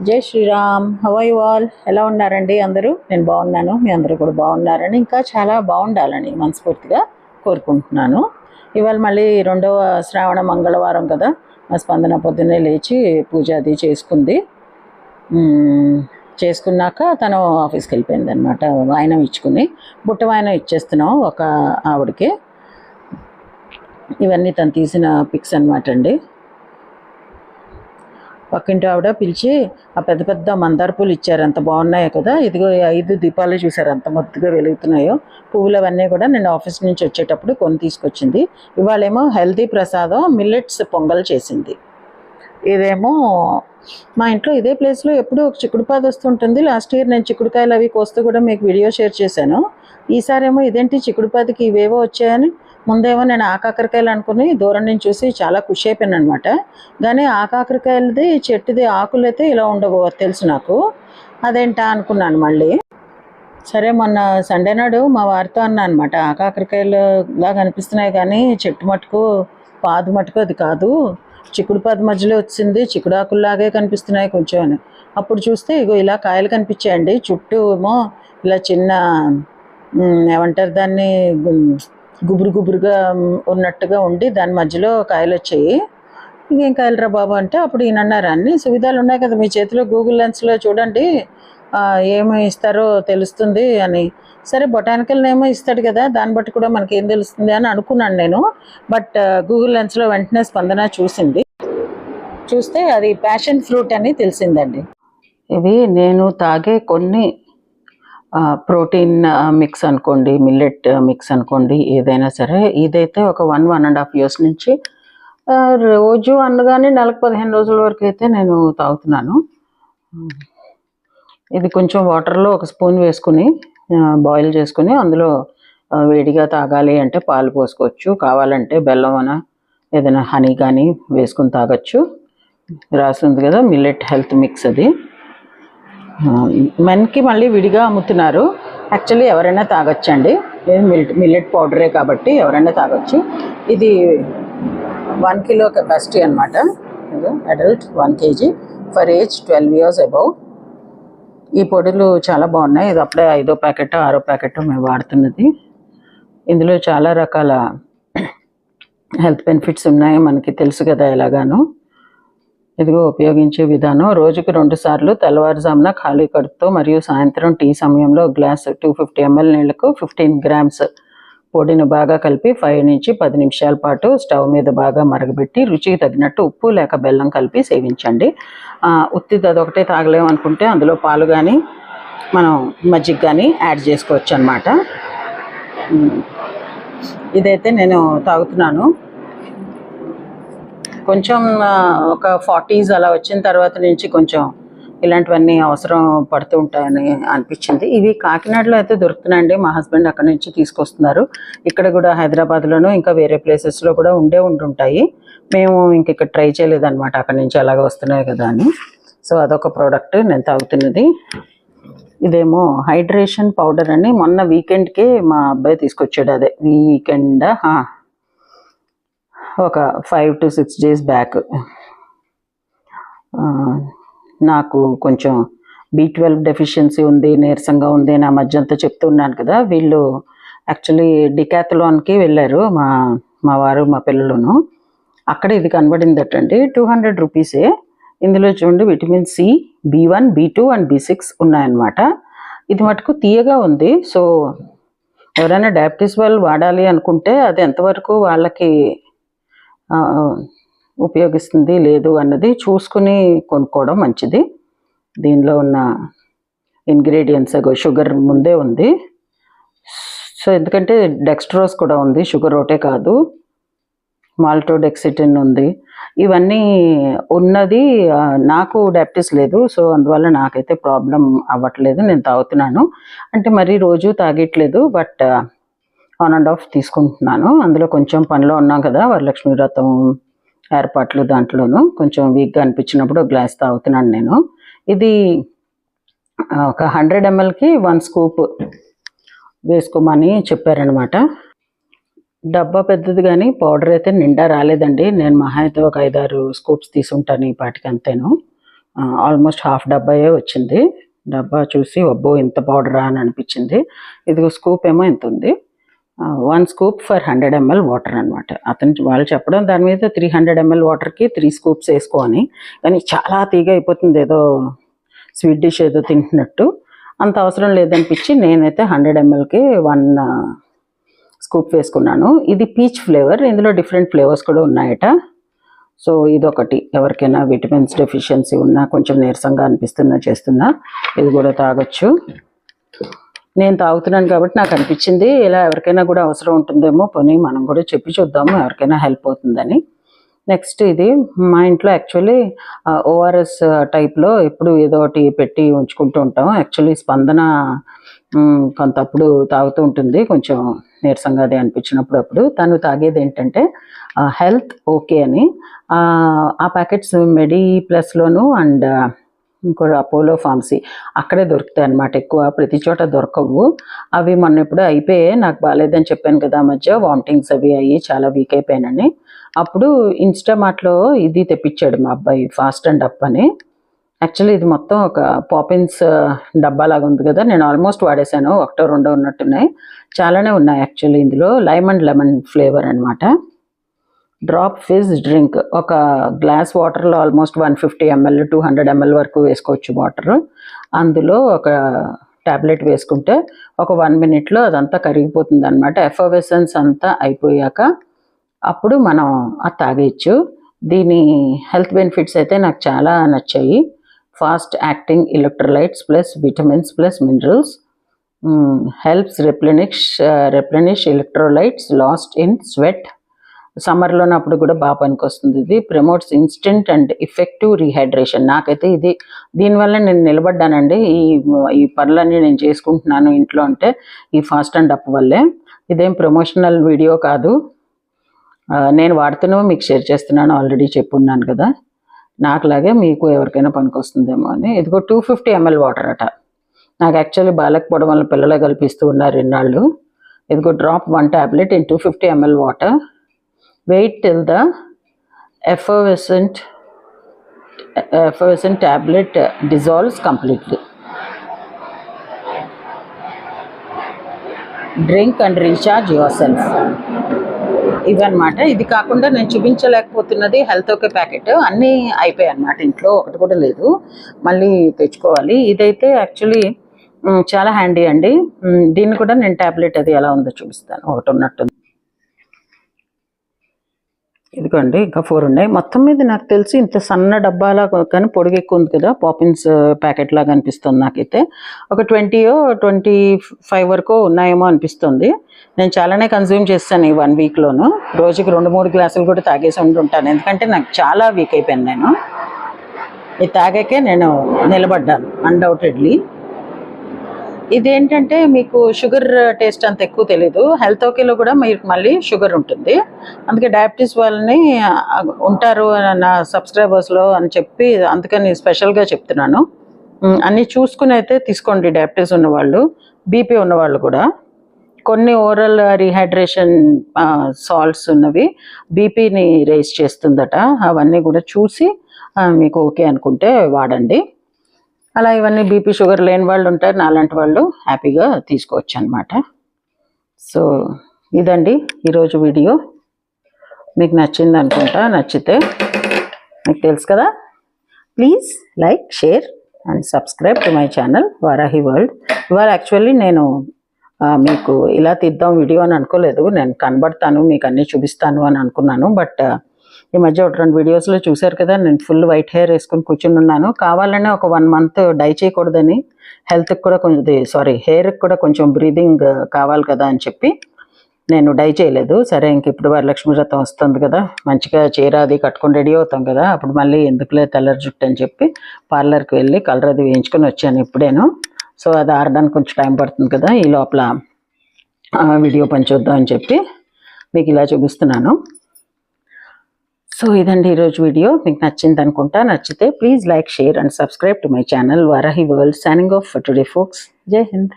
జై శ్రీరామ్. హవై వాల్ ఎలా ఉన్నారండి? అందరూ? నేను బాగున్నాను. మీ అందరూ కూడా బాగున్నారని ఇంకా చాలా బాగుండాలని మనస్ఫూర్తిగా కోరుకుంటున్నాను. ఇవాళ మళ్ళీ రెండవ శ్రావణ మంగళవారం కదా. మా స్పందన పొద్దున్నే లేచి పూజ అది చేసుకుంది. చేసుకున్నాక తను ఆఫీస్కి వెళ్ళిపోయింది అనమాట వాయనం ఇచ్చుకుని బుట్ట వాయనం ఇచ్చేస్తున్నాం ఒక ఆవిడకి. ఇవన్నీ తను తీసిన పిక్స్ అనమాట అండి. పక్కింటి ఆవిడ పిలిచి ఆ పెద్ద పెద్ద మందార పూలు ఇచ్చారు ఎంత బాగున్నాయో కదా. ఇదిగో ఐదు దీపాలు చూసారు అంత మొద్దుగా వెలుగుతున్నాయో. పువ్వులు అవన్నీ కూడా నేను ఆఫీస్ నుంచి వచ్చేటప్పుడు కొని తీసుకొచ్చింది. ఇవాళేమో హెల్దీ ప్రసాదం మిల్లెట్స్ పొంగల్ చేసింది. ఇదేమో మా ఇంట్లో ఇదే ప్లేస్లో ఎప్పుడూ ఒక చిక్కుడుపాది వస్తుంటుంది. లాస్ట్ ఇయర్ నేను చిక్కుడుకాయలు అవి కోస్తూ కూడా మీకు వీడియో షేర్ చేశాను. ఈసారేమో ఇదేంటి చిక్కుడుపాదికి ఇవేవో వచ్చాయని ముందేమో నేను ఆ కాకరకాయలు అనుకుని దూరం నుంచి చూసి చాలా ఖుషి అయిపోయాను అనమాట కానీ ఆ కాకరకాయలది చెట్టుది ఆకులు అయితే ఇలా ఉండవు తెలుసు నాకు. అదేంటా అనుకున్నాను మళ్ళీ. సరే మొన్న సండే నాడు మా వారితో అన్నా అనమాట ఆ కాకరకాయలు లాగా అనిపిస్తున్నాయి కానీ చెట్టు మటుకు పాదు మటుకు అది కాదు. చిక్కుడు పాదు మధ్యలో వచ్చింది చిక్కుడు ఆకుల్లాగే కనిపిస్తున్నాయి కొంచెం అని. అప్పుడు చూస్తే ఇగో ఇలా కాయలు కనిపించాయండి. చుట్టూ ఏమో ఇలా చిన్న ఏమంటారు దాన్ని గుబురు గుబురుగా ఉన్నట్టుగా ఉండి దాని మధ్యలో కాయలు వచ్చాయి. ఇంకేం కాయలరా బాబు అంటే అప్పుడు ఈయన అన్నారు అన్ని సువిధాలు ఉన్నాయి కదా మీ చేతిలో గూగుల్ లెన్స్లో చూడండి. ఏమి ఇస్తారో తెలుస్తుంది అని. సరే బొటానికల్ నేమో ఇస్తాడు కదా దాన్ని బట్టి కూడా మనకి ఏం తెలుస్తుంది? అని అనుకున్నాను నేను. బట్ గూగుల్ లెన్స్లో వెంటనే స్పందన చూసింది. చూస్తే అది ప్యాషన్ ఫ్రూట్ అని తెలిసిందండి. ఇవి నేను తాగే కొన్ని ప్రోటీన్ మిక్స్ అనుకోండి మిల్లెట్ మిక్స్ అనుకోండి ఏదైనా సరే ఇదైతే ఒక one one and half years నుంచి రోజు అనగానే నెలకు పదిహేను రోజుల వరకు అయితే నేను తాగుతున్నాను. ఇది కొంచెం వాటర్లో ఒక స్పూన్ వేసుకుని బాయిల్ చేసుకుని అందులో వేడిగా తాగాలి అంటే పాలు పోసుకోవచ్చు. కావాలంటే బెల్లం అన ఏదైనా హనీ కానీ వేసుకుని తాగొచ్చు. రాసి ఉంది కదా మిల్లెట్ హెల్త్ మిక్స్ అది. మెన్కి మళ్ళీ విడిగా అమ్ముతున్నారు. యాక్చువల్లీ ఎవరైనా తాగొచ్చండి. ఇది మిల్ మిల్లెట్ పౌడరే కాబట్టి ఎవరైనా తాగొచ్చు. ఇది వన్ కిలో కెపాసిటీ అనమాట adult one KG for age twelve years above ఈ పొడులు చాలా బాగున్నాయి. ఇది అప్పుడే ఐదో ప్యాకెట్ ఆరో ప్యాకెట్ మేము వాడుతున్నది. ఇందులో చాలా రకాల హెల్త్ బెనిఫిట్స్ ఉన్నాయి. మనకి తెలుసు కదా ఎలాగాను. ఇదిగో ఉపయోగించే విధానం. రోజుకు రెండు సార్లు తెల్లవారుజామున ఖాళీ కడుపుతో మరియు సాయంత్రం టీ సమయంలో గ్లాస్ టూ ఫిఫ్టీ ఎంఎల్ నీళ్ళకు ఫిఫ్టీన్ గ్రామ్స్ పొడిని బాగా కలిపి ఫైవ్ నుంచి పది నిమిషాల పాటు స్టవ్ మీద బాగా మరగబెట్టి రుచికి తగినట్టు ఉప్పు లేక బెల్లం కలిపి సేవించండి. ఉత్తి అదొకటే తాగలేము అనుకుంటే అందులో పాలు కానీ మనం మజ్జిగ కానీ యాడ్ చేసుకోవచ్చు అనమాట ఇదైతే నేను తాగుతున్నాను. కొంచెం ఒక ఫార్టీస్ అలా వచ్చిన తర్వాత నుంచి కొంచెం ఇలాంటివన్నీ అవసరం పడుతూ ఉంటాయని అనిపించింది. ఇవి కాకినాడలో అయితే దొరుకుతున్నాయండి. మా హస్బెండ్ అక్కడ నుంచి తీసుకొస్తున్నారు. ఇక్కడ కూడా హైదరాబాద్లోనూ ఇంకా వేరే ప్లేసెస్లో కూడా ఉండే ఉంటుంటాయి మేము ఇంక ఇక్కడ ట్రై చేయలేదన్నమాట. అక్కడ నుంచి అలాగ వస్తున్నాయి కదా అని. సో అదొక ప్రోడక్ట్. నేను తాగుతున్నది. ఇదేమో హైడ్రేషన్ పౌడర్ అని మొన్న వీకెండ్కి మా అబ్బాయి తీసుకొచ్చాడు అదే. వీకెండ్? ఒక five to six days back నాకు కొంచెం బీ ట్వెల్వ్ డెఫిషియన్సీ ఉంది నీరసంగా ఉంది నా మధ్య అంతా చెప్తున్నాను కదా. వీళ్ళు యాక్చువల్లీ డికాథలాన్కి వెళ్ళారు మా మా వారు మా పిల్లలను. అక్కడ ఇది కనబడిందటండి. టూ హండ్రెడ్ రూపీసే ఇందులో చూడండి vitamin C B one B two and B six ఉన్నాయన్నమాట. ఇది మటుకు తీయగా ఉంది. సో ఎవరైనా డయాబెటీస్ వాళ్ళు వాడాలి అనుకుంటే అది ఎంతవరకు వాళ్ళకి ఉపయోగిస్తుంది లేదు అన్నది చూసుకుని కొనుక్కోవడం మంచిది. దీనిలో ఉన్న ఇంగ్రీడియంట్స్ షుగర్ ముందే ఉంది. సో ఎందుకంటే డెక్స్ట్రోస్ కూడా ఉంది షుగర్ ఒకటే కాదు. మాల్టోడెక్సిటిన్ ఉంది. ఇవన్నీ ఉన్నది నాకు డయాబెటీస్ లేదు సో అందువల్ల నాకైతే ప్రాబ్లం అవ్వట్లేదు నేను తాగుతున్నాను. అంటే మరీ రోజు తాగట్లేదు బట్ ఆన్ అండ్ ఆఫ్ తీసుకుంటున్నాను. అందులో కొంచెం పనిలో ఉన్నాం కదా వరలక్ష్మి వ్రతం ఏర్పాట్లు దాంట్లోనూ. కొంచెం వీక్గా అనిపించినప్పుడు గ్లాస్ తాగుతున్నాను నేను. ఇది ఒక హండ్రెడ్ ఎంఎల్కి వన్ స్కూప్ వేసుకోమని చెప్పారనమాట డబ్బా పెద్దది కానీ పౌడర్ అయితే నిండా రాలేదండి. నేను మహా అయితే ఒక ఐదారు స్కూప్స్ తీసుంటాను ఈ పాటికి అంతేను. ఆల్మోస్ట్ హాఫ్ డబ్బాయే వచ్చింది. డబ్బా చూసి అబ్బో ఇంత పౌడరా అని అనిపించింది. ఇదిగో స్కూప్ ఏమో ఇంత ఉంది. One scoop for hundred ML water అనమాట అతను వాళ్ళు చెప్పడం దాని మీద త్రీ హండ్రెడ్ ఎంఎల్ వాటర్కి త్రీ స్కూప్స్ వేసుకో అని కానీ చాలా తీగ అయిపోతుంది ఏదో స్వీట్ డిష్ ఏదో తింటున్నట్టు. అంత అవసరం లేదనిపించి నేనైతే హండ్రెడ్ ఎంఎల్కి వన్ స్కూప్ వేసుకున్నాను. ఇది పీచ్ ఫ్లేవర్ ఇందులో డిఫరెంట్ ఫ్లేవర్స్ కూడా ఉన్నాయట. సో ఇదొకటి. ఎవరికైనా విటమిన్స్ డెఫిషియన్సీ ఉన్నా కొంచెం నీరసంగా అనిపిస్తున్నా చేస్తున్నా ఇది కూడా తాగొచ్చు. నేను తాగుతున్నాను కాబట్టి నాకు అనిపించింది. ఇలా ఎవరికైనా కూడా అవసరం ఉంటుందేమో పోనీ మనం కూడా చెప్పి చూద్దాము ఎవరికైనా హెల్ప్ అవుతుందని. నెక్స్ట్ ఇది మా ఇంట్లో యాక్చువల్లీ ఓఆర్ఎస్ టైప్లో ఎప్పుడు ఏదో ఒకటి పెట్టి ఉంచుకుంటూ ఉంటాం. యాక్చువల్లీ స్పందన కొంతప్పుడు కొంత అప్పుడు తాగుతూ ఉంటుంది. కొంచెం నీరసంగా అది అనిపించినప్పుడు అప్పుడు. తను తాగేది ఏంటంటే హెల్త్ ఓకే అని. ఆ, ప్యాకెట్స్ మెడి ప్లస్లోను అండ్ ఇంకో అపోలో ఫార్మసీ. అక్కడే దొరుకుతాయి అన్నమాట. ఎక్కువ ప్రతి చోట దొరకవు. అవి మొన్న ఇప్పుడు అయిపోయాయి. నాకు బాగాలేదని చెప్పాను కదా మధ్య. వామిటింగ్స్ అవి అయ్యి చాలా వీక్ అయిపోయానని. అప్పుడు ఇన్స్టామార్ట్లో ఇది తెప్పించాడు మా అబ్బాయి ఫాస్ట్ అండ్ అప్ అని. యాక్చువల్లీ ఇది మొత్తం ఒక పాపిన్స్ డబ్బా లాగా ఉంది కదా. నేను ఆల్మోస్ట్ వాడేసాను ఒకటో రెండో ఉన్నట్టున్నాయి. చాలానే ఉన్నాయి యాక్చువల్లీ ఇందులో. లైమ్ అండ్ లెమన్ ఫ్లేవర్ అనమాట డ్రాప్ ఫిజ్ డ్రింక్ ఒక గ్లాస్ వాటర్లో almost one fifty ML two hundred ML వరకు వేసుకోవచ్చు వాటర్. అందులో ఒక టాబ్లెట్ వేసుకుంటే ఒక వన్ మినిట్లో అదంతా కరిగిపోతుంది అనమాట ఎఫర్వెసెన్స్ అంతా అయిపోయాక అప్పుడు మనం అది తాగేయచ్చు. దీని హెల్త్ బెనిఫిట్స్ అయితే నాకు చాలా నచ్చాయి. Fast acting electrolytes plus vitamins plus minerals. Helps replenish replenish electrolytes lost in sweat. సమ్మర్లోనప్పుడు కూడా బాగా పనికొస్తుంది. ఇది promotes instant and effective rehydration నాకైతే ఇది దీనివల్ల నేను నిలబడ్డానండి. ఈ ఈ పనులన్నీ నేను చేసుకుంటున్నాను ఇంట్లో అంటే ఈ ఫాస్ట్ అండ్ అప్ వల్లే. ఇదేం ప్రమోషనల్ వీడియో కాదు. నేను వాడుతున్నావు మీకు షేర్ చేస్తున్నాను. ఆల్రెడీ చెప్పున్నాను కదా. నాకులాగే మీకు ఎవరికైనా పనికొస్తుందేమో అని. ఇదిగో టూ ఫిఫ్టీ ఎంఎల్ వాటర్ అట. నాకు యాక్చువల్లీ బాలకపోవడం వల్ల పిల్లలే కల్పిస్తూ ఉన్నారు ఇన్నాళ్ళు. ఇదిగో drop one tablet in two fifty ML water wait till the effervescent effervescent tablet dissolves completely drink and recharge yourself ఇవన్నమాట. ఇది కాకుండా నేను చూపించలేకపోతున్నది హెల్త్ ఓకే ప్యాకెట్. అన్నీ అయిపోయాయి అన్నమాట ఇంట్లో. ఒకటి కూడా లేదు. మళ్ళీ తెచ్చుకోవాలి. ఇదైతే యాక్చువల్లీ చాలా హ్యాండీ అండి. దీన్ని కూడా నేను టాబ్లెట్ అది ఎలా ఉందో చూపిస్తాను. ఒకటి ఉన్నట్టు ఇదిగోండి ఇంకా ఫోర్ ఉన్నాయి. మొత్తం మీద నాకు తెలిసి ఇంత సన్న డబ్బాలా కానీ పొడుగు ఎక్కువ ఉంది కదా పాపిన్స్ ప్యాకెట్ uh, లాగా అనిపిస్తుంది నాకైతే. ఒక ట్వంటీయో ట్వంటీ ఫైవ్ వరకు ఉన్నాయేమో అనిపిస్తుంది. నేను చాలానే కన్జ్యూమ్ చేస్తాను ఈ వన్ వీక్లోను రోజుకి రెండు మూడు గ్లాసులు కూడా తాగేసి ఉంటుంటాను ఎందుకంటే నాకు చాలా వీక్ అయిపోయాను నేను. ఇది తాగాకే నేను నిలబడ్డాను అన్డౌటెడ్లీ ఇదేంటంటే మీకు షుగర్ టేస్ట్ అంత ఎక్కువ తెలీదు. హెల్త్ ఓకేలో కూడా మీరు మళ్ళీ షుగర్ ఉంటుంది. అందుకే డయాబెటీస్ వాళ్ళని ఉంటారు నా సబ్స్క్రైబర్స్లో అని చెప్పి అందుకని స్పెషల్గా చెప్తున్నాను. అన్నీ చూసుకుని అయితే తీసుకోండి డయాబెటీస్ ఉన్నవాళ్ళు బీపీ ఉన్నవాళ్ళు కూడా. కొన్ని ఓరల్ రీహైడ్రేషన్ సాల్ట్స్ ఉన్నవి బీపీని రేస్ చేస్తుందట. అవన్నీ కూడా చూసి మీకు ఓకే అనుకుంటే వాడండి. అలా ఇవన్నీ బీపీ షుగర్ లేని వాళ్ళు ఉంటారు నాలాంటి వాళ్ళు హ్యాపీగా తీసుకోవచ్చు అనమాట సో ఇదండి ఈరోజు వీడియో. మీకు నచ్చింది అనుకుంటా నచ్చితే మీకు తెలుసు కదా? Please like share and subscribe to my channel Varahi world. ఇవాళ యాక్చువల్లీ నేను మీకు ఇలా తీద్దాం వీడియో అని అనుకోలేదు. నేను కనబడతాను మీకు అన్నీ చూపిస్తాను అని అనుకున్నాను. బట్ ఈ మధ్య ఒక రెండు వీడియోస్లో చూశారు కదా నేను ఫుల్ వైట్ హెయిర్ వేసుకొని కూర్చుని ఉన్నాను. కావాలనే ఒక వన్ మంత్ డై చేయకూడదని హెల్త్కి కూడా కొంచెం సారీ హెయిర్కి కూడా కొంచెం బ్రీదింగ్ కావాలి కదా అని చెప్పి నేను డై చేయలేదు. సరే ఇంక ఇప్పుడు వరలక్ష్మి వ్రతం వస్తుంది కదా మంచిగా చీర అది కట్టుకొని రెడీ అవుతాం కదా అప్పుడు మళ్ళీ ఎందుకులే తెల్లరి జుట్టు అని చెప్పి పార్లర్కి వెళ్ళి కలర్ అది వేయించుకొని వచ్చాను ఇప్పుడేను. సో అది ఆడడానికి కొంచెం టైం పడుతుంది కదా ఈ లోపల వీడియో పని చూద్దాం అని చెప్పి మీకు ఇలా చూపిస్తున్నాను. సో ఇదండి ఈరోజు వీడియో. మీకు నచ్చింది అనుకుంటా నచ్చితే please like share and subscribe to my channel Varahi world signing off today folks జై హింద్.